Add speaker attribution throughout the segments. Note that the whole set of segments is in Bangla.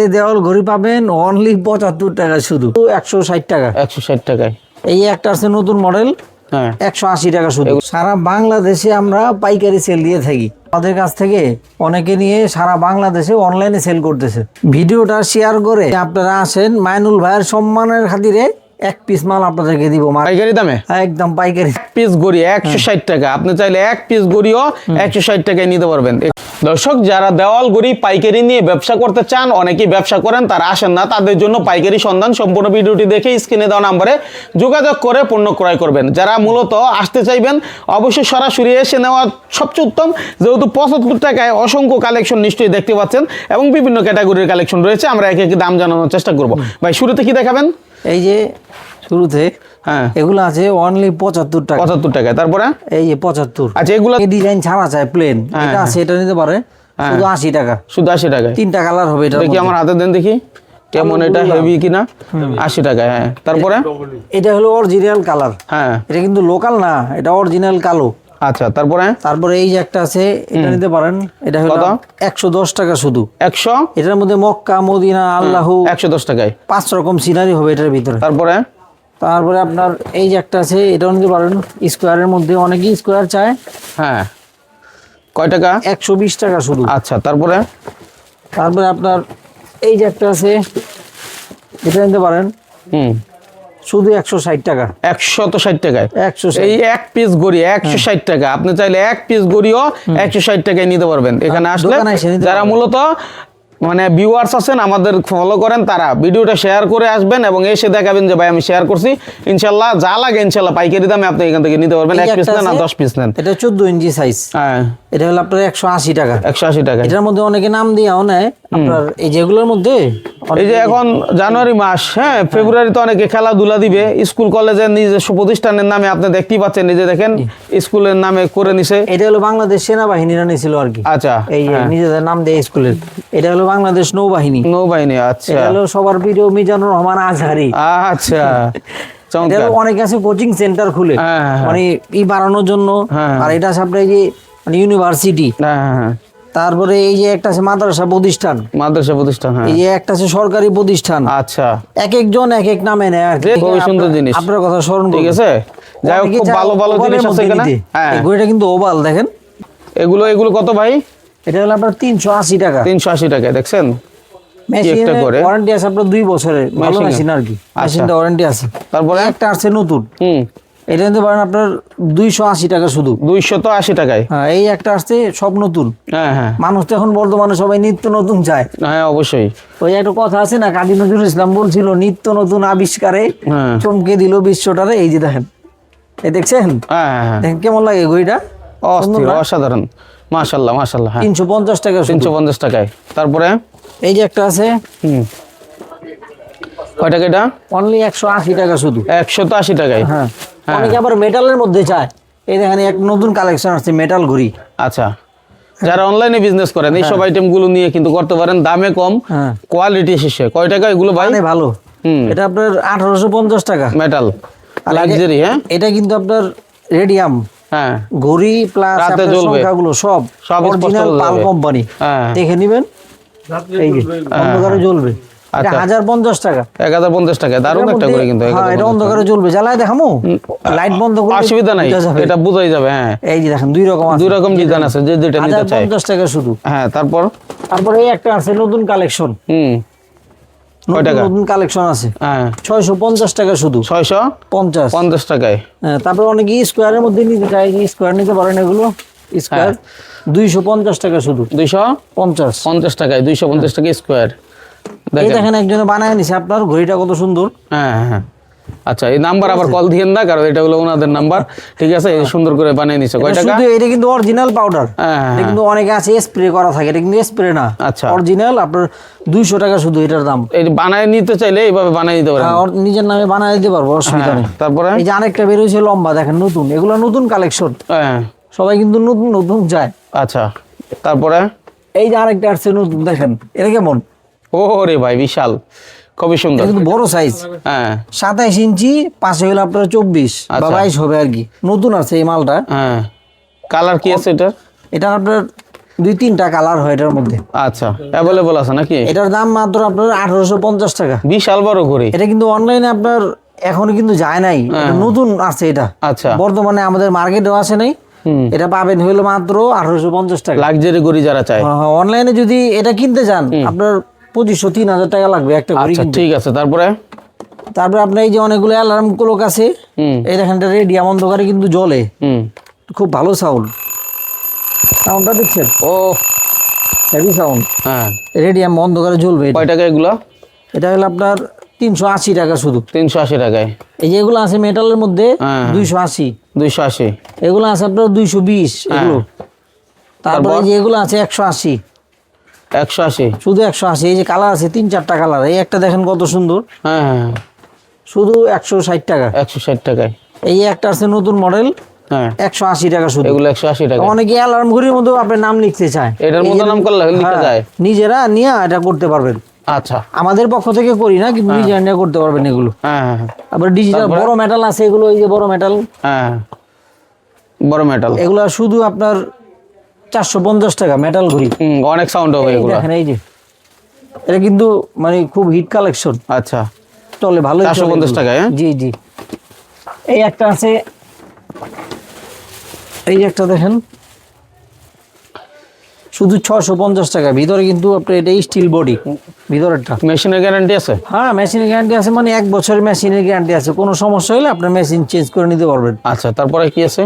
Speaker 1: এই দেওয়াল ঘড়ি পাবেন অনলি পঁচাত্তর টাকা শুধু। একশো ষাট টাকা।
Speaker 2: একশো ষাট টাকায়।
Speaker 1: এই একটা আছে নতুন মডেল
Speaker 2: হ্যাঁ।
Speaker 1: একশো আশি টাকা শুধু। সারা বাংলাদেশে আমরা পাইকারি সেল দিয়ে থাকি। আমাদের কাছ থেকে অনেকে নিয়ে সারা বাংলাদেশে অনলাইনে সেল করতেছে। ভিডিওটা শেয়ার করে আপনারা আসেন মাইনুল ভাইয়ের সম্মানের খাতিরে। এক পিস মাল আপনাদেরকে দিব
Speaker 2: পাইকারি দামে?
Speaker 1: একদম পাইকারি।
Speaker 2: পিস গড়ি একশো ষাট টাকা। আপনি চাইলে এক পিস গড়িও একশো ষাট টাকায় নিতে পারবেন। দর্শক যারা দেওয়াল গড়ি পাইকারি নিয়ে ব্যবসা করতে চান অনেকেই ব্যবসা করেন তারা আসেন না। তাদের জন্য পাইকারি সন্ধান সম্পূর্ণ ভিডিওটি দেখে স্ক্রিনে দেওয়া নাম্বারে যোগাযোগ করে পণ্য ক্রয় করবেন। যারা মূলত আসতে চাইবেন অবশ্যই সরাসরি এসে নেওয়া সবচেয়ে উত্তম। যেহেতু পঁচাত্তর টাকায় অসংখ্য কালেকশন নিশ্চয়ই দেখতে পাচ্ছেন এবং বিভিন্ন ক্যাটাগরির কালেকশন রয়েছে। আমরা একে একে দাম জানানোর চেষ্টা করব। ভাই শুরুতে কি দেখাবেন?
Speaker 1: এই যে শুরুতে
Speaker 2: হ্যাঁ।
Speaker 1: এগুলো আছে অনলি পঁচাত্তর টাকা।
Speaker 2: পঁচাত্তর টাকায় তারপরে?
Speaker 1: এই যে পঁচাত্তর।
Speaker 2: আচ্ছা এগুলো
Speaker 1: ডিজাইন ছাড়া চাই প্লেন
Speaker 2: হ্যাঁ,
Speaker 1: এটা আছে এটা নিতে পারে। শুধু আশি টাকা।
Speaker 2: শুধু আশি টাকায়।
Speaker 1: তিনটা কালার হবে এটা
Speaker 2: দেখি আমার হাতে দেন দেখি। কেমন এটা হেভি কিনা? আশি টাকায় হ্যাঁ। তারপরে?
Speaker 1: এটা হলো অরিজিনাল কালার
Speaker 2: হ্যাঁ।
Speaker 1: এটা কিন্তু লোকাল না এটা অরিজিনাল কালো।
Speaker 2: আচ্ছা তারপরে?
Speaker 1: তারপরে এই যে একটা আছে এটা নিতে পারেন। এটা হলো
Speaker 2: কত?
Speaker 1: একশো দশ টাকা শুধু।
Speaker 2: একশো?
Speaker 1: এটার মধ্যে মক্কা মদিনা আল্লাহ
Speaker 2: একশো দশ টাকায়।
Speaker 1: পাঁচ রকম সিনারি হবে এটার ভিতরে।
Speaker 2: তারপরে?
Speaker 1: তারপরে আপনার এই যে একটা আছে এটাও নিতে পারেন। স্কোয়ারের মধ্যে অনেকেই স্কোয়ার চায়।
Speaker 2: হ্যাঁ। কয় টাকা?
Speaker 1: একশো বিশ টাকা শুধু।
Speaker 2: আচ্ছা তারপরে?
Speaker 1: তারপরে আপনার এই যে একটা আছে এটা নিতে পারেন।
Speaker 2: হুম।
Speaker 1: শুধু একশো ষাট টাকা।
Speaker 2: একশো তো ষাট টাকায়?
Speaker 1: একশো
Speaker 2: এই এক পিস গড়ি একশো ষাট টাকা। আপনি চাইলে এক পিস গড়িও একশো ষাট টাকায় নিতে পারবেন। এখানে আসলে যারা মূলত মানে ভিউয়ার্স আছেন আমাদের ফলো করেন তারা। ভিডিওটা শেয়ার করে আসবেন এবং এসে দেখাবেন যে ভাই আমি শেয়ার করছি। ইনশাল্লাহ যা লাগে ইনশাল্লাহ পাইকারি দামে আপনি এখান থেকে নিতে পারবেন। এক পিস নেন আর দশ পিস নেন।
Speaker 1: এটা চোদ্দ ইঞ্চি সাইজ
Speaker 2: হ্যাঁ।
Speaker 1: এটা হলো আপনার একশো আশি টাকা।
Speaker 2: একশো আশি টাকা।
Speaker 1: এটার মধ্যে অনেকে নাম দিয়েও নেয় আপনার এই যেগুলোর মধ্যে
Speaker 2: এই যে এখন জানুয়ারি মাস হ্যাঁ ফেব্রুয়ারিতে অনেকে খেলাধুলা দিবে। স্কুল কলেজের নিজস্ব প্রতিষ্ঠানের নামে আপনি দেখতেই পাচ্ছেন নিজে দেখেন স্কুলের নামে করে নিছে।
Speaker 1: এটা হলো বাংলাদেশ সেনাবাহিনীরা নিয়েছিল আর কি।
Speaker 2: আচ্ছা
Speaker 1: এই নিজেদের নাম দেয় স্কুলের। এটা হলো বাংলাদেশ নৌবাহিনী।
Speaker 2: নৌবাহিনী আচ্ছা।
Speaker 1: হলো সবার প্রিয় মিজানুর রহমান আজহারি।
Speaker 2: আচ্ছা
Speaker 1: অনেক আছে কোচিং সেন্টার খুলে।
Speaker 2: হ্যাঁ, হ্যাঁ, হ্যাঁ।
Speaker 1: মানে ই বাড়ানোর জন্য। আর এটা আছে আপনার যে মানে ইউনিভার্সিটি তারপরে এই যে একটা আছে মাদ্রাসা প্রতিষ্ঠান।
Speaker 2: মাদ্রাসা প্রতিষ্ঠান হ্যাঁ।
Speaker 1: এই যে একটা আছে সরকারি প্রতিষ্ঠান।
Speaker 2: আচ্ছা।
Speaker 1: এক একজন এক এক নামে নেয় আর কি।
Speaker 2: খুবই সুন্দর জিনিস।
Speaker 1: আপনার কথা স্মরণ
Speaker 2: ঠিক আছে? যাই হোক খুব ভালো ভালো জিনিস আছে এখানে। হ্যাঁ।
Speaker 1: কিন্তু ওভাল দেখেন।
Speaker 2: এগুলো এগুলো কত ভাই?
Speaker 1: এটা হলো আপনার তিনশো আশি টাকা।
Speaker 2: তিনশো আশি টাকায় দেখছেন? করে?
Speaker 1: ওয়ারেন্টি আছে আপনার দুই বছরের ভালো
Speaker 2: মেশিন
Speaker 1: আর কি।
Speaker 2: আচ্ছা।
Speaker 1: মেশিনটা ওয়ারেন্টি আছে।
Speaker 2: তারপরে?
Speaker 1: একটা আছে নতুন।
Speaker 2: হুম।
Speaker 1: এটা নিতে পারেন আপনার দুইশো আশি টাকা শুধু।
Speaker 2: দুইশো তো আশি টাকায়?
Speaker 1: হ্যাঁ এই একটা আসছে সব নতুন।
Speaker 2: হ্যাঁ হ্যাঁ।
Speaker 1: মানুষ তো এখন বর্তমানে সবাই নিত্য নতুন চায়।
Speaker 2: হ্যাঁ অবশ্যই।
Speaker 1: ওই একটা কথা আছে না কাজী নজরুল ইসলাম বলছিল নিত্য নতুন আবিষ্কারে
Speaker 2: হ্যাঁ।
Speaker 1: চমকে দিল বিশ্বটারে এই যে দেখেন। এই দেখছেন?
Speaker 2: হ্যাঁ হ্যাঁ হ্যাঁ।
Speaker 1: কেমন লাগে ঘড়িটা
Speaker 2: অস্থির অসাধারণ। মাশাল্লাহ মাশাল্লাহ হ্যাঁ।
Speaker 1: তিনশো পঞ্চাশ টাকা।
Speaker 2: তিনশো পঞ্চাশ টাকায়। তারপরে?
Speaker 1: এই যে একটা আছে।
Speaker 2: হুম। কয় টাকা এটা
Speaker 1: অনলি একশো আশি টাকা শুধু।
Speaker 2: একশো তো আশি টাকায়।
Speaker 1: হ্যাঁ। অনেকে আবার মেটালের মধ্যে চায়। এই দেখেন এক নতুন কালেকশন আসছে মেটাল ঘড়ি।
Speaker 2: আচ্ছা। যারা অনলাইনে বিজনেস করেন এইসব আইটেমগুলো নিয়ে কিন্তু করতে পারেন। দামে কম
Speaker 1: হ্যাঁ।
Speaker 2: কোয়ালিটি শেষে। কয় টাকা এগুলো ভাই?
Speaker 1: মানে ভালো।
Speaker 2: হুম।
Speaker 1: এটা আপনার আঠারোশো পঞ্চাশ টাকা।
Speaker 2: মেটাল লাক্সারি হ্যাঁ?
Speaker 1: এটা কিন্তু আপনার রেডিয়াম
Speaker 2: হ্যাঁ।
Speaker 1: ঘড়ি প্লাস। সংখ্যাগুলো সব
Speaker 2: সব
Speaker 1: অরিজিনাল পাল কোম্পানি
Speaker 2: হ্যাঁ।
Speaker 1: দেখে নেবেন। অন্ধকারে জ্বলবে।
Speaker 2: আচ্ছা।
Speaker 1: হাজার পঞ্চাশ টাকা।
Speaker 2: এক হাজার পঞ্চাশ টাকা দারুণ একটা করে কিন্তু
Speaker 1: হ্যাঁ এটা অন্ধকারে জ্বলবে। জ্বালায় দেখামো। লাইট বন্ধ করে
Speaker 2: অসুবিধা নাই এটা বোঝাই যাবে হ্যাঁ।
Speaker 1: এই যে দেখেন দুই রকম
Speaker 2: দুই রকম ডিজাইন আছে যে যেটা নিতে চাই
Speaker 1: পঞ্চাশ টাকা শুধু।
Speaker 2: হ্যাঁ তারপর?
Speaker 1: তারপরে এই একটা আছে নতুন কালেকশন
Speaker 2: হুম।
Speaker 1: নতুন? কালেকশন আছে।
Speaker 2: হ্যাঁ।
Speaker 1: ছয়শো পঞ্চাশ টাকা শুধু।
Speaker 2: ছয়শো
Speaker 1: পঞ্চাশ।
Speaker 2: পঞ্চাশ টাকায়।
Speaker 1: হ্যাঁ, তারপরে অনেকে স্কোয়ারের মধ্যে নিতে স্কোয়ার নিতে পারেন এগুলো। স্কোয়ার। দুইশো পঞ্চাশ টাকা শুধু।
Speaker 2: দুইশো
Speaker 1: পঞ্চাশ?
Speaker 2: পঞ্চাশ। টাকায় দুইশো পঞ্চাশ টাকা স্কোয়ার দেখেন
Speaker 1: একজনে বানায় নিছে আপনার ঘড়িটা কত সুন্দর।
Speaker 2: হ্যাঁ হ্যাঁ, হ্যাঁ। আচ্ছা এই নাম্বার আবার কল দিয়েন না কারণ এটা হলো ওনাদের নাম্বার। ঠিক আছে এই সুন্দর করে বানিয়ে নিছে। কয় টাকা
Speaker 1: শুধু এটা কিন্তু অরিজিনাল পাউডার
Speaker 2: হ্যাঁ হ্যাঁ,
Speaker 1: এটা কিন্তু অনেকে আছে স্প্রে করা থাকে এটা কিন্তু স্প্রে না।
Speaker 2: আচ্ছা।
Speaker 1: অরিজিনাল আপনার দুইশো টাকা শুধু এটার দাম।
Speaker 2: এই বানায় নিতে চাইলে এইভাবে বানিয়ে নিতে পারেন।
Speaker 1: হ্যাঁ, নিজের নামে বানায় দিতে পারব অসুবিধা
Speaker 2: হ্যাঁ,
Speaker 1: নেই।
Speaker 2: তারপরে?
Speaker 1: এই যে আরেকটা বেরোয়েছে লম্বা দেখেন নতুন। এগুলো নতুন কালেকশন
Speaker 2: হ্যাঁ
Speaker 1: সবাই কিন্তু নতুন নতুন যায়।
Speaker 2: আচ্ছা তারপরে?
Speaker 1: এই যে আরেকটা আসছে নতুন দেখেন এটা কেমন?
Speaker 2: ও রে ভাই বিশাল। খুবই সুন্দর।
Speaker 1: কিন্তু বড় সাইজ
Speaker 2: হ্যাঁ।
Speaker 1: সাতাইশ ইঞ্চি পাশে হলো আপনার চব্বিশ বা
Speaker 2: আচ্ছা।
Speaker 1: বাইশ হবে আর কি। নতুন আছে এই মালটা।
Speaker 2: হ্যাঁ। কালার কি আছে এটা
Speaker 1: এটা আপনার দুই তিনটা কালার হয় এটার মধ্যে।
Speaker 2: আচ্ছা অ্যাভেলেবল আছে নাকি?
Speaker 1: এটার দাম মাত্র আপনার আঠারোশো পঞ্চাশ টাকা।
Speaker 2: বিশাল বড় ঘড়ি।
Speaker 1: এটা কিন্তু অনলাইনে আপনার এখনও কিন্তু যায় নাই। এটা নতুন আছে এটা।
Speaker 2: আচ্ছা।
Speaker 1: বর্তমানে আমাদের মার্কেটেও আসে নাই। এটা পাবেন হইল মাত্র আঠারোশো পঞ্চাশ টাকা।
Speaker 2: লাক্সারি ঘড়ি যারা চায়।
Speaker 1: অনলাইনে যদি এটা কিনতে চান আপনার পঁচিশশো তিন হাজার টাকা লাগবে একটা ঘড়ি
Speaker 2: আচ্ছা ঠিক আছে তারপরে?
Speaker 1: তারপরে আপনার এই যে অনেকগুলো অ্যালার্ম ক্লক আছে এই দেখেন এটা রেডিয়াম অন্ধকারে কিন্তু জ্বলে। খুব ভালো সাউন্ড সাউন্ডটা দেখছেন?
Speaker 2: ও।
Speaker 1: হেভি সাউন্ড
Speaker 2: হ্যাঁ।
Speaker 1: রেডিয়াম অন্ধকারে জ্বলবে।
Speaker 2: কয় টাকা এগুলো?
Speaker 1: এটা হলো আপনার তিনশো আশি টাকা শুধু।
Speaker 2: তিনশো আশি টাকায়।
Speaker 1: এই যে এগুলো আছে মেটালের মধ্যে
Speaker 2: হ্যাঁ।
Speaker 1: দুইশো আশি।
Speaker 2: দুইশো আশি।
Speaker 1: এগুলো আছে আপনার দুইশো বিশ এগুলো। তারপরে? এই যে এগুলো আছে একশো আশি।
Speaker 2: একশো আশি।
Speaker 1: শুধু একশো আশি এই যে কালার আছে তিন চারটা কালার। এই একটা দেখেন কত সুন্দর।
Speaker 2: হ্যাঁ হ্যাঁ
Speaker 1: শুধু একশো ষাট টাকা।
Speaker 2: একশো ষাট টাকায়।
Speaker 1: এই একটা আছে নতুন মডেল
Speaker 2: হ্যাঁ।
Speaker 1: একশো আশি টাকা শুধু।
Speaker 2: এগুলো একশো আশি টাকা।
Speaker 1: অনেকে অ্যালার্ম ঘড়ির মধ্যে আপনার নাম লিখতে চায়।
Speaker 2: এটার মধ্যে নাম করলে লিখে
Speaker 1: হ্যাঁ,
Speaker 2: যায়।
Speaker 1: নিজেরা নিয়ে এটা করতে পারবেন।
Speaker 2: আচ্ছা।
Speaker 1: আমাদের পক্ষ থেকে করি না কিন্তু নিজেরা নিয়ে করতে পারবেন এগুলো।
Speaker 2: হ্যাঁ হ্যাঁ হ্যাঁ।
Speaker 1: আবার ডিজিটাল বড় মেটাল আছে এগুলো এই যে বড় মেটাল
Speaker 2: হ্যাঁ বড় মেটাল
Speaker 1: এগুলো শুধু আপনার চারশো পঞ্চাশ টাকা মেটাল ঘড়ি।
Speaker 2: অনেক সাউন্ড হবে এগুলো।
Speaker 1: দেখেন এই যে। এটা কিন্তু মানে খুব হিট কালেকশন
Speaker 2: আচ্ছা।
Speaker 1: চলে ভালো
Speaker 2: 450 টাকায়, হ্যাঁ?
Speaker 1: জি জি। এই একটা আছে। এই একটা দেখেন। শুধু ছশো পঞ্চাশ টাকা। ভিতরে কিন্তু আপনার এটা স্টিল বডি ভিতরেরটা।
Speaker 2: মেশিনের গ্যারান্টি আছে?
Speaker 1: হ্যাঁ মেশিনের গ্যারান্টি আছে মানে এক বছরের মেশিনের গ্যারান্টি আছে। কোনো সমস্যা হলে আপনার মেশিন চেঞ্জ করে নিতে পারবেন।
Speaker 2: আচ্ছা তারপরে কি আছে?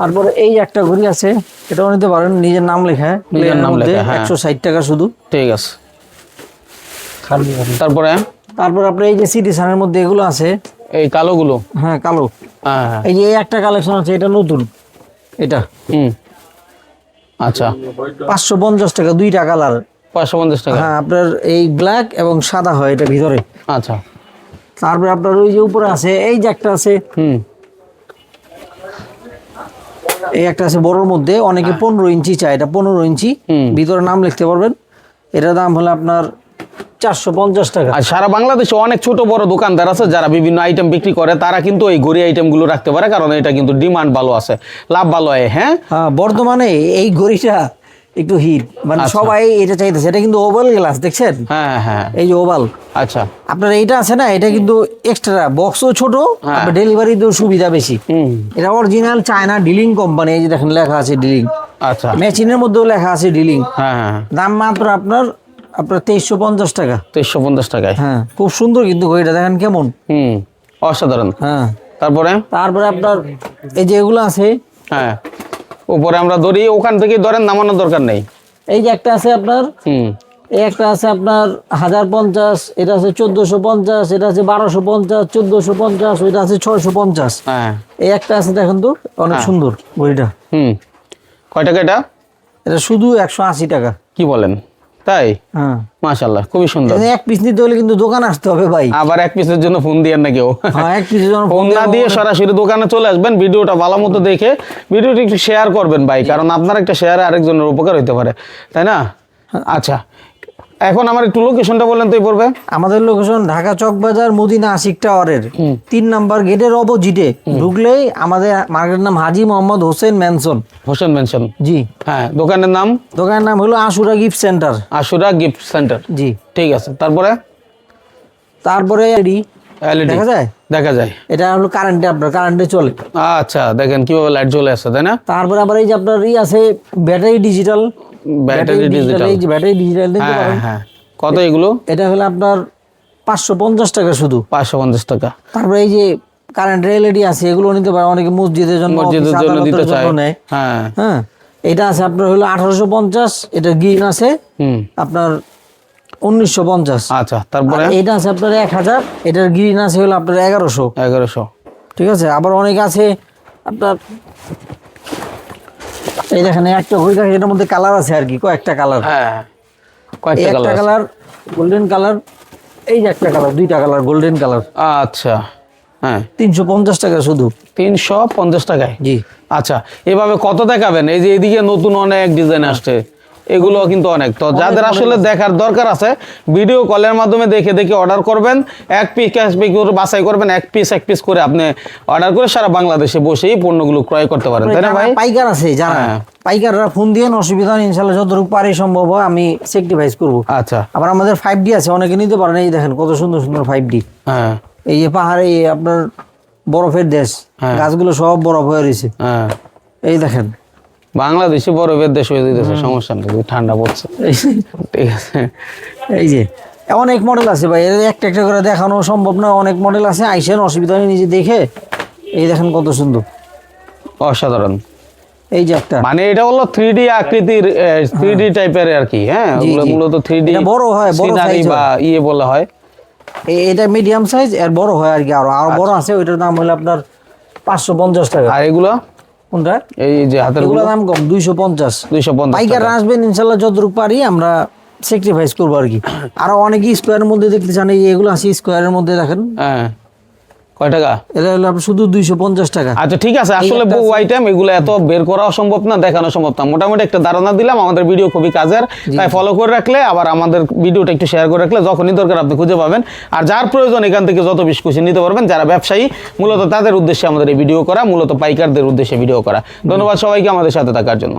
Speaker 1: তারপরে এই একটা ঘড়ি আছে এটাও নিতে পারেন নিজের নাম লেখা
Speaker 2: নিজের নাম লেখা, হ্যাঁ।
Speaker 1: একশো ষাট টাকা শুধু।
Speaker 2: ঠিক আছে। তারপরে?
Speaker 1: তারপর আপনার এই যে সিটি সানের মধ্যে এগুলো আছে।
Speaker 2: এই কালোগুলো?
Speaker 1: হ্যাঁ কালো।
Speaker 2: হ্যাঁ হ্যাঁ।
Speaker 1: এই যে একটা কালেকশন আছে এটা নতুন। এটা।
Speaker 2: হুম। আচ্ছা।
Speaker 1: পাঁচশো পঞ্চাশ টাকা দুইটা কালার
Speaker 2: পাঁচশো পঞ্চাশ টাকা?
Speaker 1: হ্যাঁ আপনার এই ব্ল্যাক এবং সাদা হয় এটা ভিতরে।
Speaker 2: আচ্ছা।
Speaker 1: তারপরে আপনার ওই যে উপরে আছে এই যে একটা আছে
Speaker 2: হুম।
Speaker 1: এই একটা আছে বড়োর মধ্যে অনেকে পনেরো ইঞ্চি চায় এটা পনেরো ইঞ্চি। ভিতরে নাম লিখতে পারবেন। এটার দাম হলো আপনার চারশো পঞ্চাশ টাকা।
Speaker 2: আর সারা বাংলাদেশে অনেক ছোট বড় দোকানদার আছে যারা বিভিন্ন আইটেম বিক্রি করে তারা কিন্তু এই ঘড়ি আইটেমগুলো রাখতে পারে কারণ এটা কিন্তু ডিমান্ড ভালো আছে লাভ ভালো হয় হ্যাঁ?
Speaker 1: হ্যাঁ বর্তমানে এই ঘড়িটা একটু হিট। মানে
Speaker 2: আচ্ছা।
Speaker 1: সবাই এটা চাইতেছে। এটা কিন্তু ওভাল গ্লাস দেখছেন?
Speaker 2: হ্যাঁ হ্যাঁ
Speaker 1: এই যে ওভাল
Speaker 2: আচ্ছা।
Speaker 1: আপনার এইটা আছে না? এটা কিন্তু এক্সট্রা বক্সও ছোট
Speaker 2: হ্যাঁ।
Speaker 1: আপনার ডেলিভারিতেও সুবিধা বেশি। এটা অরিজিনাল চায়না ডিলিং কোম্পানি এই যে দেখেন লেখা আছে ডিলিং
Speaker 2: আচ্ছা।
Speaker 1: মেশিনের মধ্যেও লেখা আছে ডিলিং
Speaker 2: হ্যাঁ হ্যাঁ।
Speaker 1: দাম মাত্র আপনার আপনার তেইশশো পঞ্চাশ টাকা।
Speaker 2: তেইশশো পঞ্চাশ টাকায়?
Speaker 1: হ্যাঁ খুব সুন্দর কিন্তু ঘড়িটা দেখেন কেমন।
Speaker 2: হুম অসাধারণ।
Speaker 1: হ্যাঁ।
Speaker 2: তারপরে?
Speaker 1: তারপরে আপনার এই যে এগুলো আছে
Speaker 2: হ্যাঁ। উপরে আমরা ধরি ওখান থেকে ধরেন নামানোর দরকার নেই।
Speaker 1: এই যে একটা আছে আপনার
Speaker 2: হুম।
Speaker 1: এই একটা আছে আপনার হাজার পঞ্চাশ এটা আছে চোদ্দশো পঞ্চাশ এটা আছে বারোশো পঞ্চাশ চোদ্দশো পঞ্চাশ ওইটা আছে ছয়শো পঞ্চাশ।
Speaker 2: হ্যাঁ।
Speaker 1: এই একটা আছে দেখেন তো অনেক
Speaker 2: হ্যাঁ।
Speaker 1: সুন্দর বইটা।
Speaker 2: হুম। কয় টাকা এটা?
Speaker 1: এটা শুধু একশো আশি টাকা।
Speaker 2: কি বলেন? তাই?
Speaker 1: হ্যাঁ।
Speaker 2: মাশাল্লাহ খুবই সুন্দর।
Speaker 1: এক পিস নিতে হলে কিন্তু দোকান আসতে হবে ভাই।
Speaker 2: আবার এক পিসের জন্য ফোন দিয়ে না কেউ।
Speaker 1: হ্যাঁ এক পিসের জন্য
Speaker 2: ফোন না দিয়ে সরাসরি দোকানে চলে আসবেন ভিডিওটা ভালো মতো দেখে ভিডিওটি একটু শেয়ার করবেন ভাই কারণ আপনার একটা শেয়ারে আরেকজনের উপকার হতে পারে তাই না? আচ্ছা এখন আমার একটু লোকেশনটা বলেন তো পড়বে
Speaker 1: আমাদের লোকেশন ঢাকা চকবাজার মদিনা আশিক টাওয়ারের। তিন নাম্বার গেটের অপোজিটে ঢুকলেই আমাদের মার্কেটের নাম হাজি মোহাম্মদ হোসেন ম্যানসন।
Speaker 2: হোসেন মেনশন
Speaker 1: জি।
Speaker 2: হ্যাঁ দোকানের নাম?
Speaker 1: দোকানের নাম হলো Ashura gift centre.
Speaker 2: Ashura gift centre.
Speaker 1: জি।
Speaker 2: ঠিক আছে তারপরে?
Speaker 1: তারপরে দেখা যায়?
Speaker 2: দেখা যায়।
Speaker 1: এটা হলো কারেন্টে আপনার কারেন্টে চলে।
Speaker 2: আচ্ছা দেখেন কীভাবে লাইট জ্বলে আসছে তাই না?
Speaker 1: তারপরে আবার এই যে আপনার ই আছে ব্যাটারি ডিজিটাল
Speaker 2: ব্যাটারি ডিজিটাল
Speaker 1: এই যে ব্যাটারি ডিজিটাল নিতে
Speaker 2: হ্যাঁ
Speaker 1: পারেন
Speaker 2: হ্যাঁ কত এগুলো?
Speaker 1: এটা হলো আপনার পাঁচশো পঞ্চাশ টাকা শুধু।
Speaker 2: পাঁচশো পঞ্চাশ টাকা।
Speaker 1: তারপরে এই যে কারেন্টের এলইডি আছে এগুলো নিতে পারে অনেকে মসজিদের জন্য
Speaker 2: মসজিদের জন্য দিতে চায়। হ্যাঁ।
Speaker 1: হ্যাঁ এটা আছে আপনার হলো আঠারোশো পঞ্চাশ এটা গ্রিন আছে
Speaker 2: হুম।
Speaker 1: আপনার উনিশশো পঞ্চাশ।
Speaker 2: আচ্ছা তারপরে?
Speaker 1: এটা আছে আপনার এক হাজার এটার গ্রিন আছে হলো আপনার এগারোশো।
Speaker 2: এগারোশো।
Speaker 1: ঠিক আছে আবার অনেক আছে আপনার এই দেখেন একটা ঘড়ি দেখেন এটার মধ্যে কালার আছে আর কি কয়েকটা কালার।
Speaker 2: হ্যাঁ কয়েকটা
Speaker 1: একটা
Speaker 2: কালার
Speaker 1: কালার গোল্ডেন কালার এই যে একটা কালার দুইটা কালার গোল্ডেন কালার।
Speaker 2: আচ্ছা হ্যাঁ।
Speaker 1: তিনশো পঞ্চাশ টাকা শুধু।
Speaker 2: তিনশো পঞ্চাশ টাকায়?
Speaker 1: জি।
Speaker 2: আচ্ছা এভাবে কত দেখাবেন? এই যে এদিকে নতুন অনেক ডিজাইন আসছে। এগুলো কিন্তু অনেক। তো যাদের আসলে দেখার দরকার আছে ভিডিও কলের মাধ্যমে দেখে দেখে অর্ডার করবেন। এক পিস এক পিস করে বাছাই করবেন এক পিস এক পিস করে আপনি অর্ডার করে সারা বাংলাদেশে বসেই পণ্যগুলো ক্রয় করতে পারেন। তাই না ভাই?
Speaker 1: পাইকার আছে যারা
Speaker 2: হ্যাঁ।
Speaker 1: পাইকাররা ফোন দিয়ে অসুবিধা নেই ইনশাল্লাহ যতটুকু পারি সম্ভব হয় আমি সেক্টিফাইস করব।
Speaker 2: আচ্ছা।
Speaker 1: আবার আমাদের ফাইভ ডি আছে অনেকে নিতে পারেন এই দেখেন কত সুন্দর সুন্দর ফাইভ ডি
Speaker 2: হ্যাঁ।
Speaker 1: এই যে পাহাড়ে আপনার বরফের দেশ
Speaker 2: হ্যাঁ।
Speaker 1: গাছগুলো সব বরফ হয়ে রয়েছে।
Speaker 2: হ্যাঁ।
Speaker 1: এই দেখেন
Speaker 2: বাংলাদেশি বরফের দেশ হয়ে দিতেছে সমস্যা নেই ঠান্ডা পড়ছে। ঠিক আছে।
Speaker 1: এই যে অনেক মডেল আছে ভাই এর একটা একটা করে দেখানো সম্ভব না অনেক মডেল আছে আইসেন অসুবিধা নেই নিজে দেখে। এই দেখেন কত সুন্দর।
Speaker 2: অসাধারণ।
Speaker 1: এই যে একটা।
Speaker 2: মানে এটা হলো থ্রি ডি আকৃতির থ্রি ডি টাইপের আর কি হ্যাঁ? ওগুলো মূলত থ্রি ডি
Speaker 1: এটা বড় হয়, বড় size
Speaker 2: বা ইয়ে বলা হয়।
Speaker 1: এটা মিডিয়াম সাইজ এর বড় হয় আর কি আরও আরও বড়
Speaker 2: আচ্ছা।
Speaker 1: আছে ওইটার দাম হলো আপনার পাঁচশো পঞ্চাশ টাকা।
Speaker 2: আর এগুলো?
Speaker 1: কোনটা?
Speaker 2: এই যে হাতের
Speaker 1: এগুলো দাম কম দুইশো পঞ্চাশ।
Speaker 2: দুইশো পঞ্চাশ
Speaker 1: পাইকার আসবেন ইনশাল্লাহ যতটুকু পারি আমরা স্যাক্রিফাইস করব আর কি। আরও অনেকে স্কোয়ারের মধ্যে দেখতে চান এই এগুলো আছে স্কোয়ারের মধ্যে দেখেন।
Speaker 2: হ্যাঁ। কয় টাকা?
Speaker 1: এটা হলো শুধু দুইশো পঞ্চাশ টাকা।
Speaker 2: আচ্ছা ঠিক আছে। আসলে বহু আইটেম এগুলো এত বের করা সম্ভব না দেখানো সম্ভব না। মোটামুটি একটা ধারণা দিলাম আমাদের ভিডিও খুবই কাজের। তাই ফলো করে রাখলে আবার আমাদের ভিডিওটা একটু শেয়ার করে রাখলে যখনই দরকার আপনি খুঁজে পাবেন। আর যার প্রয়োজন এখান থেকে যত বেশি খুশি নিতে পারবেন যারা ব্যবসায়ী মূলত তাদের উদ্দেশ্যে আমাদের এই ভিডিও করা মূলত পাইকারদের উদ্দেশ্যে ভিডিও করা। ধন্যবাদ সবাইকে আমাদের সাথে থাকার জন্য।